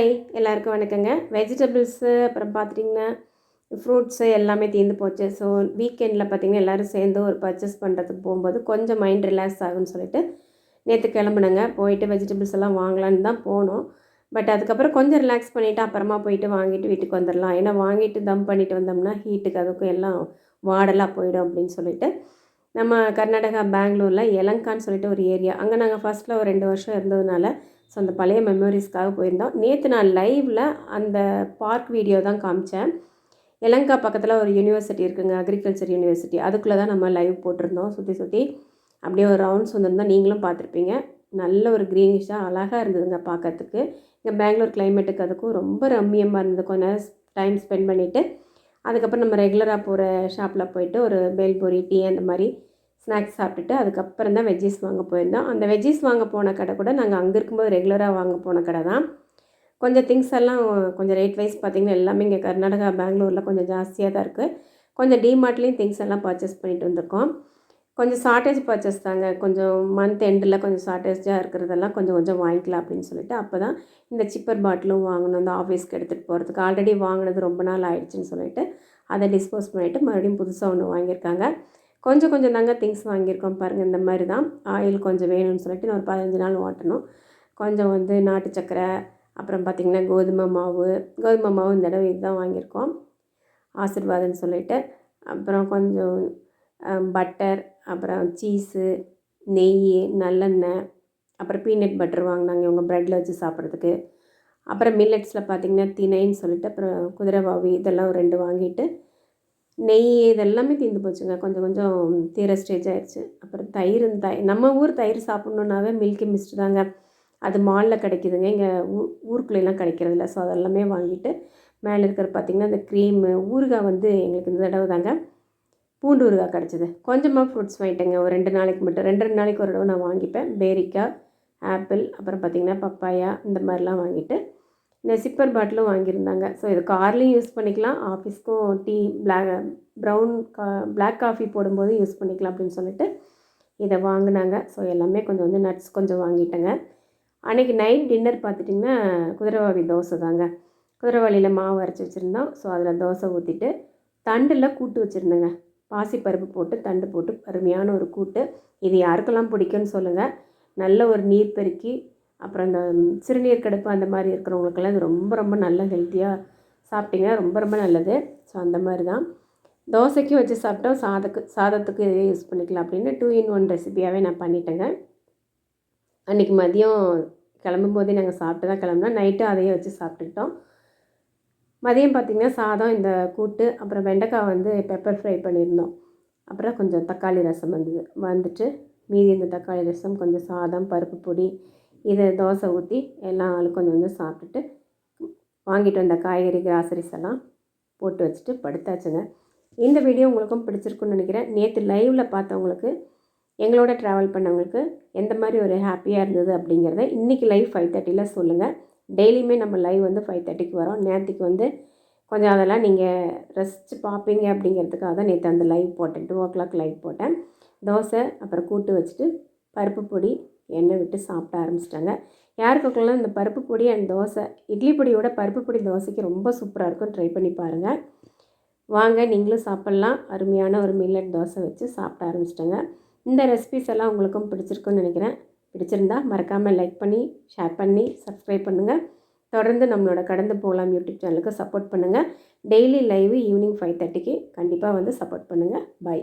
Hi எல்லாருக்கும் வணக்கங்க. Vegetables அப்புறம் பார்த்துட்டிங்கன்னா ஃப்ரூட்ஸு எல்லாமே தீர்ந்து போச்சு. ஸோ வீக்கெண்டில் பார்த்திங்கன்னா எல்லோரும் சேர்ந்து ஒரு பர்ச்சேஸ் பண்ணுறதுக்கு போகும்போது கொஞ்சம் மைண்ட் ரிலாக்ஸ் ஆகும்னு சொல்லிட்டு நேற்று கிளம்புனங்க. போயிட்டு வெஜிடபிள்ஸ் எல்லாம் வாங்கலான்னு தான் போனோம். பட் அதுக்கப்புறம் கொஞ்சம் ரிலாக்ஸ் பண்ணிவிட்டு அப்புறமா போயிட்டு வாங்கிட்டு வீட்டுக்கு வந்துடலாம் ஏன்னா வாங்கிட்டு தம் பண்ணிட்டு வந்தோம்னா ஹீட்டுக்கு அதுக்கும் எல்லாம் வாடலாக போயிடும் அப்படின்னு சொல்லிட்டு நம்ம கர்நாடகா பெங்களூரில் எலங்கான்னு சொல்லிட்டு ஒரு ஏரியா அங்கே நாங்கள் ஃபஸ்ட்டில் ஒரு ரெண்டு வருஷம் இருந்ததுனால ஸோ அந்த பழைய மெமரிஸ்க்காக போயிருந்தோம். நேற்று நான் லைவில் அந்த பார்க் வீடியோ தான் காமிச்சேன். எலங்கா பக்கத்தில் ஒரு யூனிவர்சிட்டி இருக்குங்க அக்ரிகல்ச்சர் யூனிவர்சிட்டி அதுக்குள்ளே தான் நம்ம லைவ் போட்டிருந்தோம் சுற்றி சுற்றி அப்படியே ஒரு ரவுண்ட்ஸ் வந்திருந்தால் நீங்களும் பார்த்துருப்பீங்க. நல்ல ஒரு க்ரீனிஷாக அழகாக இருந்ததுங்க பார்க்கறதுக்கு. இங்கே பெங்களூர் கிளைமேட்டுக்கு அதுக்கும் ரொம்ப ரம்மியமாக இருந்தது. கொஞ்ச நேரம் டைம் ஸ்பெண்ட் பண்ணிவிட்டு அதுக்கப்புறம் நம்ம ரெகுலராக போகிற ஷாப்பில் போயிட்டு ஒரு பேல்பூரி டீ அந்த மாதிரி ஸ்நாக்ஸ் சாப்பிட்டுட்டு அதுக்கப்புறம் தான் வெஜ்ஜீஸ் வாங்க போயிருந்தோம். அந்த வெஜ்ஜீஸ் வாங்க போன கடை கூட நாங்கள் அங்கே இருக்கும்போது ரெகுலராக வாங்க போன கடை தான். கொஞ்சம் திங்ஸ் எல்லாம் கொஞ்சம் ரேட் வைஸ் பார்த்திங்கன்னா எல்லாமே இங்கே கர்நாடகா பெங்களூரில் கொஞ்சம் ஜாஸ்தியாக தான் இருக்குது கொஞ்சம் டிமார்ட்லேயும் திங்ஸ் எல்லாம் பர்ச்சேஸ் பண்ணிட்டு வந்திருக்கோம். கொஞ்சம் ஷார்ட்டேஜ் பர்ச்சேஸ் தாங்க. கொஞ்சம் மந்த் எண்டில் கொஞ்சம் ஷார்ட்டேஜாக இருக்கிறதெல்லாம் கொஞ்சம் கொஞ்சம் வாங்கிக்கலாம் அப்படின்னு சொல்லிட்டு அப்போ தான் இந்த சிப்பர் பாட்டிலும் வாங்கணும் இந்த ஆஃபீஸ்க்கு எடுத்துகிட்டு போகிறதுக்கு ஆல்ரெடி வாங்கினது ரொம்ப நாள் ஆயிடுச்சுன்னு சொல்லிட்டு அதை டிஸ்போஸ் பண்ணிவிட்டு மறுபடியும் புதுசாக ஒன்று வாங்கியிருக்காங்க. கொஞ்சம் கொஞ்சம் தாங்க திங்ஸ் வாங்கியிருக்கோம் பாருங்கள் இந்த மாதிரி தான் ஆயில் கொஞ்சம் வேணும்னு சொல்லிட்டு நான் ஒரு பதினஞ்சு நாள் ஓட்டணும். கொஞ்சம் வந்து நாட்டு சக்கரை அப்புறம் பார்த்திங்கன்னா கோதுமை மாவு கோதுமை மாவு இந்த தடவை இதுதான் வாங்கியிருக்கோம். ஆசிர்வாதம்னு சொல்லிட்டு அப்புறம் கொஞ்சம் பட்டர் அப்புறம் சீஸு நெய் நல்லெண்ணெய் அப்புறம் பீனட் பட்டர் வாங்கினாங்க இவங்க ப்ரெட்டில் வச்சு சாப்பிட்றதுக்கு. அப்புறம் மில்லட்ஸில் பார்த்திங்கன்னா திணைன்னு சொல்லிட்டு அப்புறம் குதிரைவாவி இதெல்லாம் ரெண்டு வாங்கிட்டு நெய் இதெல்லாமே தீர்ந்து போச்சுங்க. கொஞ்சம் கொஞ்சம் தீர ஸ்டேஜ் ஆயிடுச்சு. அப்புறம் தயிர் தயிர் நம்ம ஊர் தயிர் சாப்பிட்ணுன்னாவே மில்கி மிஸ்ட் தாங்க. அது மாலில் கிடைக்குதுங்க. இங்கே ஊ ஊருக்குள்ளெல்லாம் கிடைக்கிறதில்ல ஸோ அதெல்லாமே வாங்கிட்டு மேலே இருக்கிற பார்த்திங்கன்னா இந்த க்ரீமு ஊறுகாய் வந்து எங்களுக்கு இந்த தடவை தாங்க பூண்டு ஊறுகாய் கிடச்சிது. கொஞ்சமாக ஃப்ரூட்ஸ் வாங்கிட்டேங்க. ஒரு ரெண்டு நாளைக்கு மட்டும் ரெண்டு ரெண்டு நாளைக்கு ஒரு தடவை நான் வாங்கிப்பேன். பேரிக்காய் ஆப்பிள் அப்புறம் பார்த்திங்கன்னா பப்பாயா இந்த மாதிரிலாம் வாங்கிட்டு இந்த சிப்பர் பாட்டிலும் வாங்கியிருந்தாங்க. ஸோ இது கார்லேயும் யூஸ் பண்ணிக்கலாம். ஆஃபீஸ்க்கும் டீ பிளாக் ப்ரௌன் கா பிளாக் காஃபி போடும்போது யூஸ் பண்ணிக்கலாம் அப்படின்னு சொல்லிட்டு இதை வாங்கினாங்க. ஸோ எல்லாமே கொஞ்சம் வந்து நட்ஸ் கொஞ்சம் வாங்கிட்டேங்க. அன்றைக்கி நைட் டின்னர் பார்த்துட்டிங்கன்னா குதிரைவாளி தோசை தாங்க. குதிரைவாளியில் மாவு அரைச்சி வச்சுருந்தோம். ஸோ அதில் தோசை ஊற்றிட்டு தண்டில் கூட்டு வச்சுருந்தேங்க. பாசிப்பருப்பு போட்டு தண்டு போட்டு அருமையான ஒரு கூட்டு. இது யாருக்கெல்லாம் பிடிக்கும்னு சொல்லுங்கள் நல்ல ஒரு நீர் பெருக்கி அப்புறம் இந்த சிறுநீர் கடுப்பு அந்த மாதிரி இருக்கிறவங்களுக்கெல்லாம் இது ரொம்ப ரொம்ப நல்ல ஹெல்த்தியாக சாப்பிட்டிங்கன்னா ரொம்ப ரொம்ப நல்லது. ஸோ அந்த மாதிரி தான். தோசைக்கு வச்சு சாப்பிட்டோம் சாதக்கு சாதத்துக்கு இதே யூஸ் பண்ணிக்கலாம் அப்படின்னு டூ இன் ஒன் ரெசிபியாகவே நான் பண்ணிட்டேங்க. அன்றைக்கி மதியம் கிளம்பும் போதே நாங்கள் சாப்பிட்டு தான் கிளம்புனோம். நைட்டு அதையே வச்சு சாப்பிட்டுக்கிட்டோம். மதியம் பார்த்திங்கன்னா சாதம் இந்த கூட்டு அப்புறம் வெண்டைக்காய் வந்து பெப்பர் ஃப்ரை பண்ணியிருந்தோம். அப்புறம் கொஞ்சம் தக்காளி ரசம் வந்தது வந்துட்டு மீதி இந்த தக்காளி ரசம் கொஞ்சம் சாதம் பருப்பு பொடி இதை தோசை ஊற்றி எல்லாம் ஆளும் கொஞ்சம் கொஞ்சம் சாப்பிட்டுட்டு வாங்கிட்டு வந்த காய்கறி கிராசரிஸ் எல்லாம் போட்டு வச்சுட்டு படுத்தாச்சுங்க. இந்த வீடியோ உங்களுக்கும் பிடிச்சிருக்குன்னு நினைக்கிறேன். நேற்று லைவில் பார்த்தவங்களுக்கு எங்களோட ட்ராவல் பண்ணவங்களுக்கு எந்த மாதிரி ஒரு ஹாப்பியாக இருந்தது அப்படிங்கிறத இன்றைக்கி லைவ் ஃபைவ் தேர்ட்டியில் சொல்லுங்கள் டெய்லியுமே நம்ம லைவ் வந்து ஃபைவ் தேர்ட்டிக்கு வரோம். நேற்றுக்கு வந்து கொஞ்சம் அதெல்லாம் நீங்கள் ரசித்து பார்ப்பீங்க அப்படிங்கிறதுக்காக தான் நேற்று அந்த லைவ் போட்டேன். டூ ஓ கிளாக் லைவ் போட்டேன். தோசை அப்புறம் கூட்டு வச்சுட்டு பருப்பு பொடி எண்ணெய் விட்டு சாப்பிட ஆரம்பிச்சிட்டாங்க. யாருக்கெல்லாம் இந்த பருப்பு பொடி அண்ட் தோசை. இட்லி பொடியோட பருப்பு பொடி தோசைக்கு ரொம்ப சூப்பராக இருக்கும். ட்ரை பண்ணி பாருங்கள் வாங்க நீங்களும் சாப்பிட்லாம். அருமையான ஒரு மில்லட் தோசை வச்சு சாப்பிட ஆரம்பிச்சிட்டாங்க. இந்த ரெசிபிஸ் எல்லாம் உங்களுக்கும் பிடிச்சிருக்குன்னு நினைக்கிறேன். பிடிச்சிருந்தா மறக்காமல் லைக் பண்ணி ஷேர் பண்ணி சப்ஸ்கிரைப் பண்ணுங்கள் தொடர்ந்து நம்மளோட கடந்து போகலாம் யூடியூப் சேனலுக்கு சப்போர்ட் பண்ணுங்கள் டெய்லி லைவ் ஈவினிங் ஃபைவ் தேர்ட்டிக்கு கண்டிப்பாக வந்து சப்போர்ட் பண்ணுங்கள் பாய்